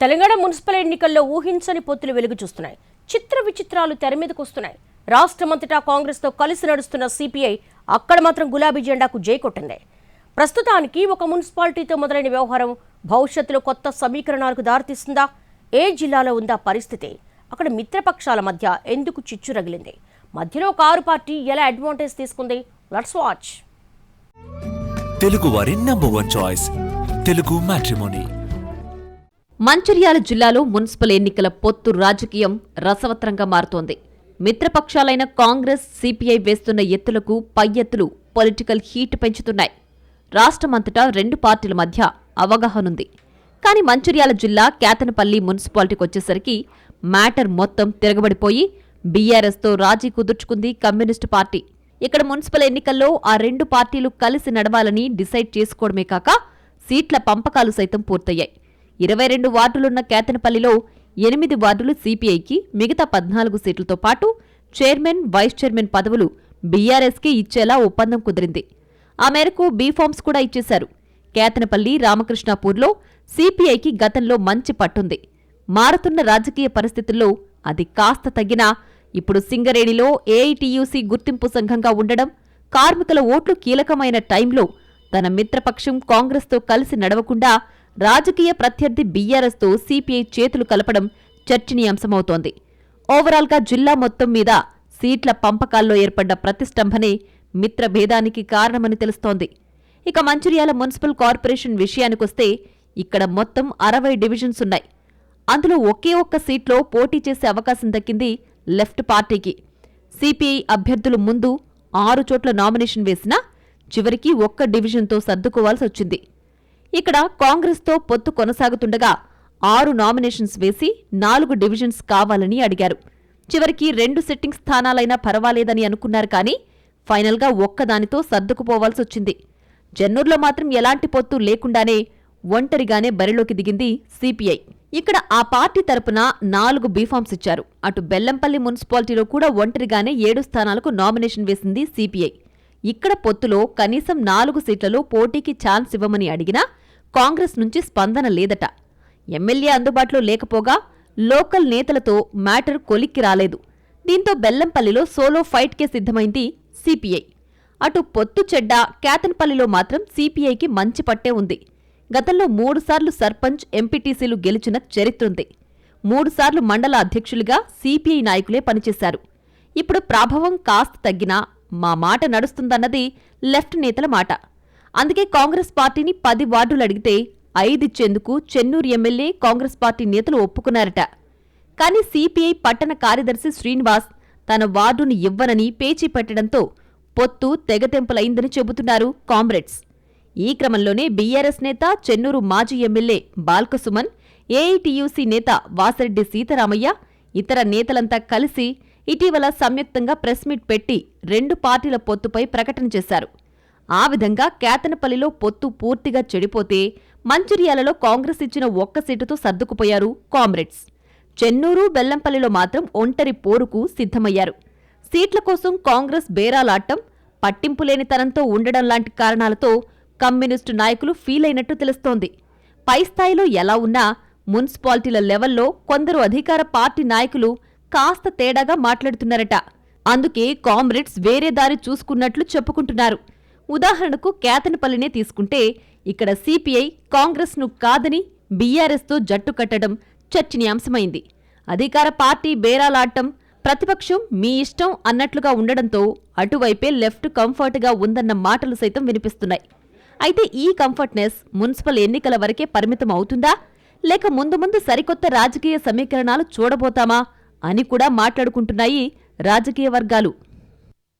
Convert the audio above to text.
Telangana municipal ఎన్నికల్లో ఊహించని పొత్తులు వెలుగు చూస్తున్నాయి. చిత్ర విచిత్రాలు తెర మీదకు వస్తున్నాయి. రాష్ట్రమంతటా కాంగ్రెస్తో కలిసి నడుస్తున్న సిపిఐ అక్కడ మాత్రం గులాబీ జెండాకు జై కొట్టింది. ప్రస్తుతానికి ఒక మున్సిపాలిటీతో మొదలైన వ్యవహారం భవిష్యత్తులో కొత్త సమీకరణాలకు దారితీస్తుందా? ఏ జిల్లాలో ఉందా పరిస్థితి? అక్కడ మిత్రపక్షాల మధ్య ఎందుకు చిచ్చు రగిలింది? మధ్యలో ఒక ఆరు పార్టీ ఎలా అడ్వాంటేజ్ తీసుకుంది? లెట్స్ వాచ్ తెలుగు వారి number one choice Telugu matrimony. Mancherial జిల్లాలో మున్సిపల్ ఎన్నికల పొత్తు రాజకీయం రసవత్రంగా మారుతోంది. మిత్రపక్షాలైన కాంగ్రెస్ సిపిఐ వేస్తున్న ఎత్తులకు పై ఎత్తులు పొలిటికల్ హీట్ పెంచుతున్నాయి. రాష్ట్రమంతటా రెండు పార్టీల మధ్య అవగాహనుంది. కానీ మంచిర్యాల జిల్లా కేతనపల్లి మున్సిపాలిటీకి వచ్చేసరికి మ్యాటర్ మొత్తం తిరగబడిపోయి బీఆర్ఎస్తో రాజీ కుదుర్చుకుంది కమ్యూనిస్టు పార్టీ. ఇక్కడ మున్సిపల్ ఎన్నికల్లో ఆ రెండు పార్టీలు కలిసి నడవాలని డిసైడ్ చేసుకోవడమే కాక సీట్ల పంపకాలు సైతం పూర్తయ్యాయి. ఇరవై రెండు వార్డులున్న కేతనపల్లిలో ఎనిమిది వార్డులు సిపిఐకి మిగతా పద్నాలుగు సీట్లతో పాటు చైర్మన్ వైస్ చైర్మన్ పదవులు బీఆర్ఎస్కి ఇచ్చేలా ఒప్పందం కుదిరింది. ఆ మేరకు బీఫామ్స్ కూడా ఇచ్చేశారు. కేతనపల్లి రామకృష్ణాపూర్లో సిపిఐకి గతంలో మంచి పట్టుంది. మారుతున్న రాజకీయ పరిస్థితుల్లో అది కాస్త తగ్గినా ఇప్పుడు సింగరేణిలో ఏఐటియుసి గుర్తింపు సంఘంగా ఉండడం కార్మికుల ఓట్లు కీలకమైన టైంలో తన మిత్రపక్షం కాంగ్రెస్తో కలిసి నడవకుండా రాజకీయ ప్రత్యర్థి బీఆర్ఎస్తో సిపిఐ చేతులు కలపడం చర్చనీయాంశమవుతోంది. ఓవరాల్గా జిల్లా మొత్తం మీద సీట్ల పంపకాల్లో ఏర్పడ్డ ప్రతిష్టంభనే మిత్రభేదానికి కారణమని తెలుస్తోంది. ఇక మంచిర్యాల మున్సిపల్ కార్పొరేషన్ విషయానికొస్తే ఇక్కడ మొత్తం అరవై డివిజన్స్ ఉన్నాయి. అందులో ఒకే ఒక్క సీట్లో పోటీ చేసే అవకాశం దక్కింది లెఫ్ట్ పార్టీకి. సిపిఐ అభ్యర్థులు ముందు ఆరు చోట్ల నామినేషన్ వేసినా చివరికి ఒక్క డివిజన్తో సర్దుకోవాల్సి వచ్చింది ఇక్కడ కాంగ్రెస్తో పొత్తు కొనసాగుతుండగా ఆరు నామినేషన్స్ వేసి నాలుగు డివిజన్స్ కావాలని అడిగారు. చివరికి రెండు సిట్టింగ్ స్థానాలైనా పర్వాలేదని అనుకున్నారు కానీ ఫైనల్గా ఒక్కదానితో సర్దుకుపోవాల్సి వచ్చింది. జన్నూర్లో మాత్రం ఎలాంటి పొత్తు లేకుండానే ఒంటరిగానే బరిలోకి దిగింది సిపిఐ. ఇక్కడ ఆ పార్టీ తరపున నాలుగు బీఫామ్స్ ఇచ్చారు. అటు బెల్లంపల్లి మున్సిపాలిటీలో కూడా ఒంటరిగానే ఏడు స్థానాలకు నామినేషన్ వేసింది సిపిఐ. ఇక్కడ పొత్తులో కనీసం నాలుగు సీట్లలో పోటీకి ఛాన్స్ ఇవ్వమని అడిగినా కాంగ్రెస్ నుంచి స్పందన లేదట. ఎమ్మెల్యే అందుబాటులో లేకపోగా లోకల్ నేతలతో మ్యాటర్ కొలిక్కి రాలేదు. దీంతో బెల్లంపల్లిలో సోలో ఫైట్కే సిద్ధమైంది సిపిఐ. అటు పొత్తు చెడ్డ కేతన్పల్లిలో మాత్రం సిపిఐకి మంచి పట్టే ఉంది. గతంలో మూడుసార్లు సర్పంచ్ ఎంపీటీసీలు గెలిచిన చరిత్రుంది మూడుసార్లు మండల అధ్యక్షులుగా సిపిఐ నాయకులే పనిచేశారు. ఇప్పుడు ప్రాభవం కాస్త తగ్గినా మా మాట నడుస్తుందన్నది లెఫ్ట్ నేతల మాట. అందుకే కాంగ్రెస్ పార్టీని పది వార్డులు అడిగితే ఐదిచ్చేందుకు చెన్నూరు ఎమ్మెల్యే కాంగ్రెస్ పార్టీ నేతలు ఒప్పుకున్నారట. కానీ సిపిఐ పట్టణ కార్యదర్శి శ్రీనివాస్ తన వార్డును ఇవ్వనని పేచీ పెట్టడంతో పొత్తు తెగతెంపులైందని చెబుతున్నారు కామ్రేడ్స్. ఈ క్రమంలోనే బీఆర్ఎస్ నేత చెన్నూరు మాజీ ఎమ్మెల్యే బాల్కసుమన్ ఏఐటియుసి నేత వాసిరెడ్డి సీతారామయ్య ఇతర నేతలంతా కలిసి ఇటీవల సంయుక్తంగా ప్రెస్ మీట్ పెట్టి రెండు పార్టీల పొత్తుపై ప్రకటన చేశారు. ఆ విధంగా కేతనపల్లిలో పొత్తు పూర్తిగా చెడిపోతే మంచిర్యాలలో కాంగ్రెస్ ఇచ్చిన ఒక్క సీటుతో సర్దుకుపోయారు కామ్రేడ్స్. చెన్నూరు బెల్లంపల్లిలో మాత్రం ఒంటరి పోరుకు సిద్ధమయ్యారు. సీట్ల కోసం కాంగ్రెస్ బేరాలాటం పట్టింపులేనితనంతో ఉండడం లాంటి కారణాలతో కమ్యూనిస్టు నాయకులు ఫీలైనట్టు తెలుస్తోంది. పై స్థాయిలో ఎలా ఉన్నా మున్సిపాలిటీల లెవెల్లో కొందరు అధికార పార్టీ నాయకులు కాస్త తేడాగా మాట్లాడుతున్నారట. అందుకే కామ్రేడ్స్ వేరే దారి చూసుకున్నట్లు చెప్పుకుంటున్నారు. ఉదాహరణకు కేతనపల్లినే తీసుకుంటే ఇక్కడ సిపిఐ కాంగ్రెస్ను కాదని బీఆర్ఎస్తో జట్టు కట్టడం చర్చనీయాంశమైంది. అధికార పార్టీ బేరాలాడటం ప్రతిపక్షం మీ ఇష్టం అన్నట్లుగా ఉండడంతో అటువైపే లెఫ్ట్ కంఫర్ట్గా ఉందన్న మాటలు సైతం వినిపిస్తున్నాయి. అయితే ఈ కంఫర్ట్నెస్ మున్సిపల్ ఎన్నికల వరకే పరిమితం అవుతుందా లేక ముందు ముందు సరికొత్త రాజకీయ సమీకరణాలు చూడబోతామా? అని కూడా మాట్లాడుకుంటున్నాయి రాజకీయ వర్గాలు.